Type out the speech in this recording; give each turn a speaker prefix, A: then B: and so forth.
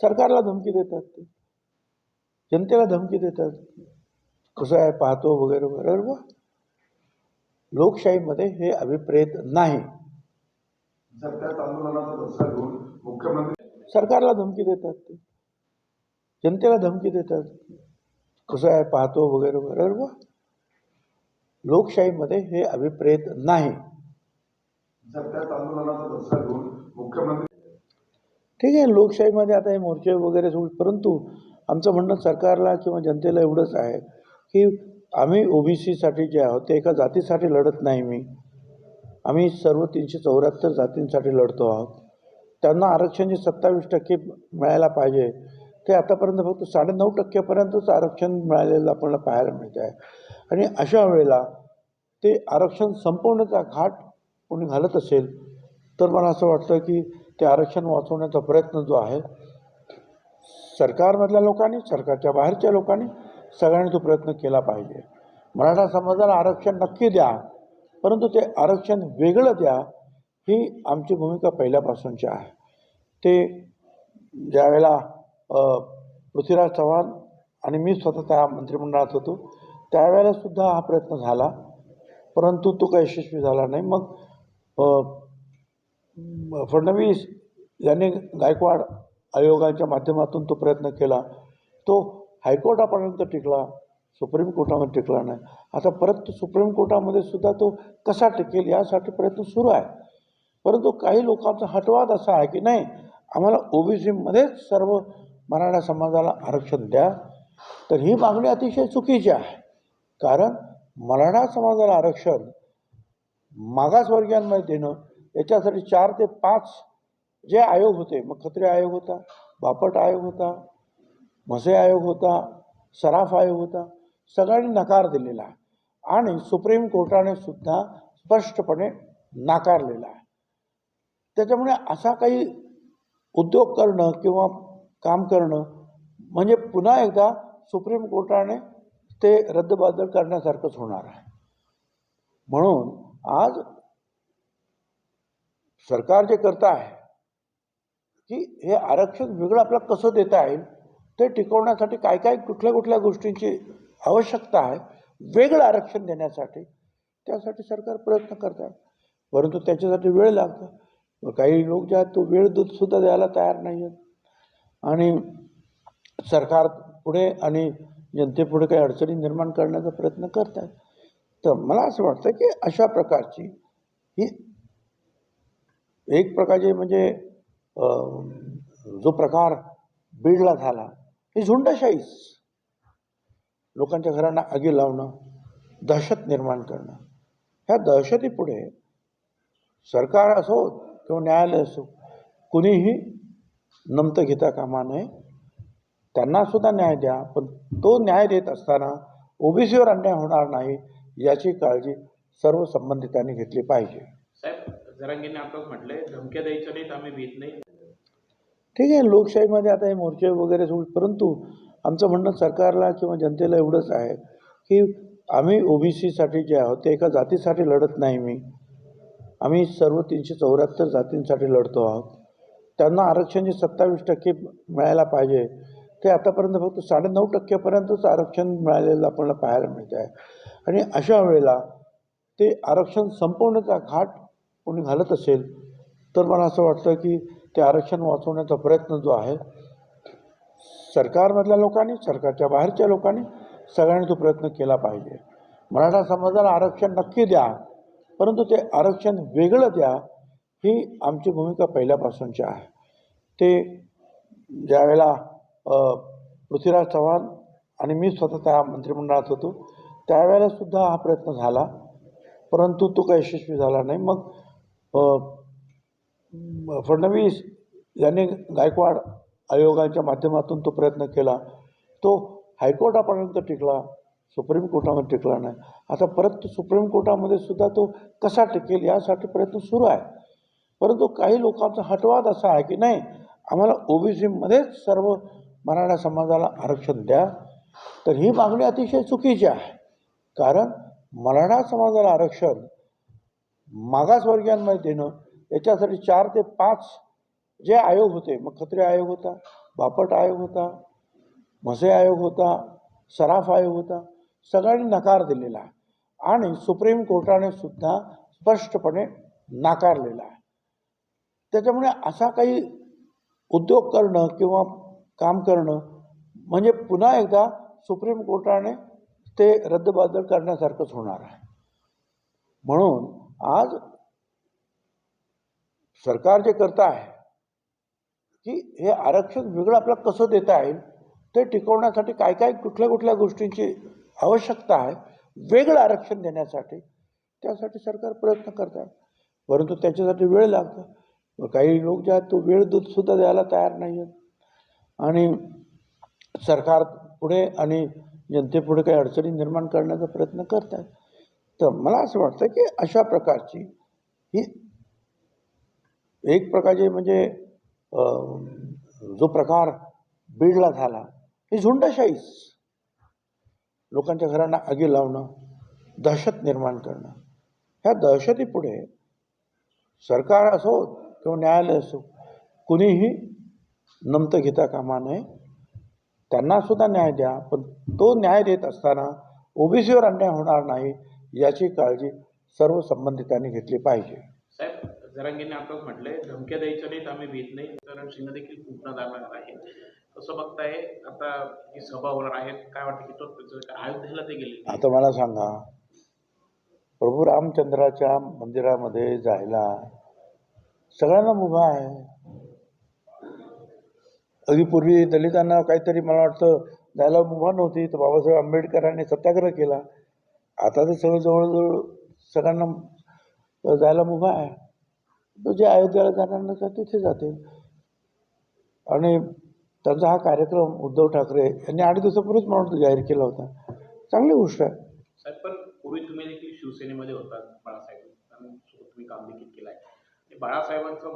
A: सरकारला धमकी देतात ते. जनतेला धमकी देतात. कसं आहे पाहतो वगैरे वगैरे. वा. लोकशाहीमध्ये हे अभिप्रेत नाही. सरकारला धमकी देतात ते. जनतेला धमकी देतात. कसं आहे पाहतो वगैरे वगैरे. वा. लोकशाहीमध्ये हे अभिप्रेत नाही. ठीक आहे लोकशाहीमध्ये आता हे मोर्चे वगैरे सोड परंतु आमचं म्हणणं सरकारला किंवा जनतेला एवढंच आहे की आम्ही ओबीसीसाठी जे आहोत ते एका जातीसाठी लढत नाही मी. आम्ही सर्व तीनशे चौऱ्याहत्तर जातींसाठी लढतो आहोत. त्यांना आरक्षण जे सत्तावीस टक्के मिळायला पाहिजे. ते आतापर्यंत फक्त साडेनऊ टक्क्यापर्यंतच आरक्षण मिळालेलं आपल्याला पाहायला मिळत आहे. आणि अशा वेळेला ते आरक्षण संपवण्याचा घाट कोणी घालत असेल तर मला असं वाटतं की ते आरक्षण वाचवण्याचा प्रयत्न जो आहे सरकारमधल्या लोकांनी सरकारच्या बाहेरच्या लोकांनी सगळ्यांनी तो प्रयत्न केला पाहिजे. मराठा समाजाला आरक्षण नक्की द्या परंतु ते आरक्षण वेगळं द्या ही आमची भूमिका पहिल्यापासूनची आहे. ते ज्यावेळेला पृथ्वीराज चव्हाण आणि मी स्वतः त्या मंत्रिमंडळात होतो त्यावेळेला सुद्धा हा प्रयत्न झाला परंतु तो काही यशस्वी झाला नाही. मग फडणवीस यांनी गायकवाड आयोगाच्या माध्यमातून तो प्रयत्न केला. तो हायकोर्टापर्यंत टिकला सुप्रीम कोर्टामध्ये टिकला नाही. आता परत तो सुप्रीम कोर्टामध्ये सुद्धा तो कसा टिकेल यासाठी प्रयत्न सुरू आहे. परंतु काही लोकांचा हटवाद असा आहे की नाही आम्हाला ओबीसीमध्येच सर्व मराठा समाजाला आरक्षण द्या तर ही मागणी अतिशय चुकीची आहे. कारण मराठा समाजाला आरक्षण मागासवर्गीयांमध्ये देणं याच्यासाठी चार ते पाच जे आयोग होते मग खत्रे आयोग होता बापट आयोग होता म्हसे आयोग होता सराफ आयोग होता सगळ्यांनी नकार दिलेला आहे. आणि सुप्रीम कोर्टाने सुद्धा स्पष्टपणे नाकारलेला आहे. त्याच्यामुळे असा काही उद्योग करणं किंवा काम करणं म्हणजे पुन्हा एकदा सुप्रीम कोर्टाने ते रद्दबादल करण्यासारखंच होणार आहे. म्हणून आज सरकार जे करत आहे की हे आरक्षण वेगळं आपल्याला कसं देता येईल ते टिकवण्यासाठी काय काय कुठल्या कुठल्या गोष्टींची आवश्यकता आहे वेगळं आरक्षण देण्यासाठी त्यासाठी सरकार प्रयत्न करत आहे. परंतु त्याच्यासाठी वेळ लागतो. काही लोक जे आहेत तो वेळ दूध सुद्धा द्यायला तयार नाही आहेत आणि सरकार पुढे आणि जनतेपुढे काही अडचणी निर्माण करण्याचा प्रयत्न करत आहेत. तर मला असं वाटतं की अशा प्रकारची ही एक प्रकारचे म्हणजे जो प्रकार बीडला झाला ही झुंडशाहीच. लोकांच्या घरांना आगी लावणं दहशत निर्माण करणं. ह्या दहशतीपुढे सरकार असो किंवा न्यायालय असो कुणीही नमतं घेता कामा नये. त्यांना सुद्धा न्याय द्या पण तो न्याय देत असताना ओबीसीवर अन्याय होणार नाही याची काळजी सर्व संबंधितांनी घेतली पाहिजे.
B: जरांगीने आताच म्हटलंय धमक्या द्यायच्या नाहीत आम्ही भीत नाही.
A: ठीक आहे लोकशाहीमध्ये आता हे मोर्चे वगैरे सोड परंतु आमचं म्हणणं सरकारला किंवा जनतेला एवढंच आहे की आम्ही ओबीसीसाठी जे आहोत ते एका जातीसाठी लढत नाही मी. आम्ही सर्व तीनशे चौऱ्याहत्तर जातींसाठी लढतो आहोत. त्यांना आरक्षण जे सत्तावीस टक्के मिळायला पाहिजे. ते आतापर्यंत फक्त साडेनऊ टक्क्यापर्यंतच आरक्षण मिळालेलं आपल्याला पाहायला मिळतं आहे आणि अशा वेळेला ते आरक्षण संपवण्याचा घाट कोणी घालत असेल तर मला असं वाटतं की ते आरक्षण वाचवण्याचा प्रयत्न जो आहे सरकारमधल्या लोकांनी सरकारच्या बाहेरच्या लोकांनी सगळ्यांनी तो प्रयत्न केला पाहिजे. मराठा समाजाला आरक्षण नक्की द्या परंतु ते आरक्षण वेगळं द्या ही आमची भूमिका पहिल्यापासूनची आहे. ते ज्यावेळेला पृथ्वीराज चव्हाण आणि मी स्वतः त्या मंत्रिमंडळात होतो त्यावेळेलासुद्धा हा प्रयत्न झाला परंतु तो काही यशस्वी झाला नाही. मग फडणवीस यांनी गायकवाड आयोगाच्या माध्यमातून तो प्रयत्न केला. तो हायकोर्टापर्यंत टिकला सुप्रीम कोर्टामध्ये टिकला नाही. आता परत तो सुप्रीम कोर्टामध्ये सुद्धा तो कसा टिकेल यासाठी प्रयत्न सुरू आहे. परंतु काही लोकांचा हटवाद असा आहे की नाही आम्हाला ओबीसीमध्येच सर्व मराठा समाजाला आरक्षण द्या तर ही मागणी अतिशय चुकीची आहे. कारण मराठा समाजाला आरक्षण मागासवर्गीयांमध्ये देणं याच्यासाठी चार ते पाच जे आयोग होते मग खत्रे आयोग होता बापट आयोग होता म्हसे आयोग होता सराफ आयोग होता सगळ्यांनी नकार दिलेला आहे. आणि सुप्रीम कोर्टाने सुद्धा स्पष्टपणे नाकारलेला आहे. त्याच्यामुळे असा काही उद्योग करणं किंवा काम करणं म्हणजे पुन्हा एकदा सुप्रीम कोर्टाने ते रद्दबादल करण्यासारखंच होणार आहे. म्हणून आज सरकार जे करत आहे की हे आरक्षण वेगळं आपल्याला कसं देता येईल ते टिकवण्यासाठी काय काय कुठल्या कुठल्या गोष्टींची आवश्यकता आहे वेगळं आरक्षण देण्यासाठी त्यासाठी सरकार प्रयत्न करत आहे. परंतु त्याच्यासाठी वेळ लागतो. काही लोक जे आहेत तो वेळ दूध सुद्धा द्यायला तयार नाही आहेत. आणि सरकार पुढे आणि जनतेपुढे काही अडचणी निर्माण करण्याचा प्रयत्न करत आहेत. तर मला असं वाटतं की अशा प्रकारची ही एक प्रकारचे म्हणजे जो प्रकार बीडला झाला ही झुंडशाहीच. लोकांच्या घरांना आगी लावणं दहशत निर्माण करणं. ह्या दहशतीपुढे सरकार असो किंवा न्यायालय असो कुणीही नमतं घेता कामा नये. त्यांना सुद्धा न्याय द्या पण तो न्याय देत असताना ओबीसीवर अन्याय होणार नाही याची काळजी सर्व संबंधितांनी घेतली पाहिजे.
B: साहेब जरांगीने आताच म्हटलंय धमक्या द्यायच्या नाहीत आम्ही भीत नाही कारण सिंह देखील कुंपणा जाणार आहे. कसं बघताय आता ही सभा होणार आहे काय वाटतं की तो अयोध्येला ते गेले.
A: आता मला सांगा प्रभू रामचंद्राच्या मंदिरामध्ये जायला सगळ्यांना मुभा आहे. अगदी पूर्वी दलितांना काहीतरी मला वाटतं जायला मुभा नव्हती तर बाबासाहेब आंबेडकरांनी सत्याग्रह केला. आता ते सगळं जवळजवळ सगळ्यांना जायला मुभा आहे. तो जे अयोध्येला जाणार नसतात तिथे जातील आणि त्यांचा हा कार्यक्रम उद्धव ठाकरे यांनी आठ दिवसापूर्वीच म्हणून जाहीर केला होता. चांगली गोष्ट आहे.
B: साहेब पण पूर्वी तुम्ही देखील शिवसेनेमध्ये होता बाळासाहेब. तुम्ही काम देखील केलं आहे बाळासाहेबांचं